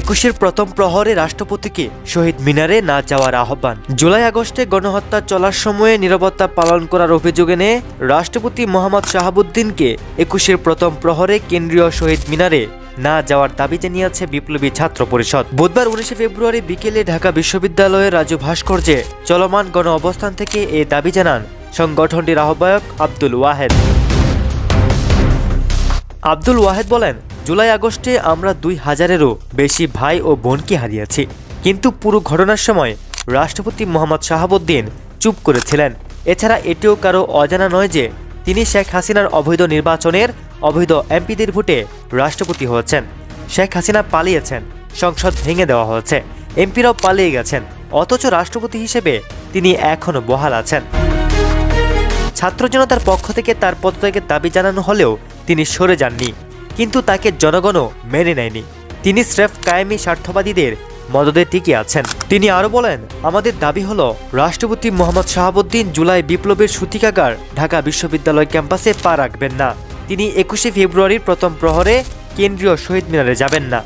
একুশের প্রথম প্রহরে রাষ্ট্রপতিকে শহীদ মিনারে না যাওয়ার আহ্বান। জুলাই আগস্টে গণহত্যা চলার সময়ে নিরাপত্তা পালন করার অভিযোগ এনে রাষ্ট্রপতি মোহাম্মদ শাহাবুদ্দিনকে একুশের প্রথম প্রহরে কেন্দ্রীয় শহীদ মিনারে না যাওয়ার দাবি জানিয়েছে বিপ্লবী ছাত্র পরিষদ। বুধবার উনিশে ফেব্রুয়ারি বিকেলে ঢাকা বিশ্ববিদ্যালয়ের রাজু ভাস্কর্যে চলমান গণ অবস্থান থেকে এ দাবি জানান সংগঠনটির আহ্বায়ক আব্দুল ওয়াহেদ। আব্দুল ওয়াহেদ বলেন জুলাই আগস্টে আমরা দুই হাজারেরও বেশি ভাই ও বোনকে হারিয়েছি। কিন্তু পুরো ঘটনার সময় রাষ্ট্রপতি মোহাম্মদ শাহাবুদ্দিন চুপ করেছিলেন। এছাড়া এটিও কারও অজানা নয় যে তিনি শেখ হাসিনার অবৈধ নির্বাচনের অবৈধ এমপিদের ভোটে রাষ্ট্রপতি হয়েছেন। শেখ হাসিনা পালিয়েছেন, সংসদ ভেঙে দেওয়া হয়েছে, এমপিরাও পালিয়ে গেছেন, অথচ রাষ্ট্রপতি হিসেবে তিনি এখনও বহাল আছেন। ছাত্র জনতার পক্ষ থেকে তার পদত্যাগের দাবি জানানো হলেও তিনি সরে যাননি। কিন্তু তাকে জনগণও মেনে নেয়নি। তিনি স্রেফ কায়েমি স্বার্থবাদীদের মদদে টিকে আছেন। তিনি আরও বলেন, আমাদের দাবি হল, রাষ্ট্রপতি মোহাম্মদ শাহাবুদ্দিন জুলাই বিপ্লবের সূতিকাগার ঢাকা বিশ্ববিদ্যালয় ক্যাম্পাসে পা রাখবেন না। তিনি একুশে ফেব্রুয়ারির প্রথম প্রহরে কেন্দ্রীয় শহীদ মিনারে যাবেন না।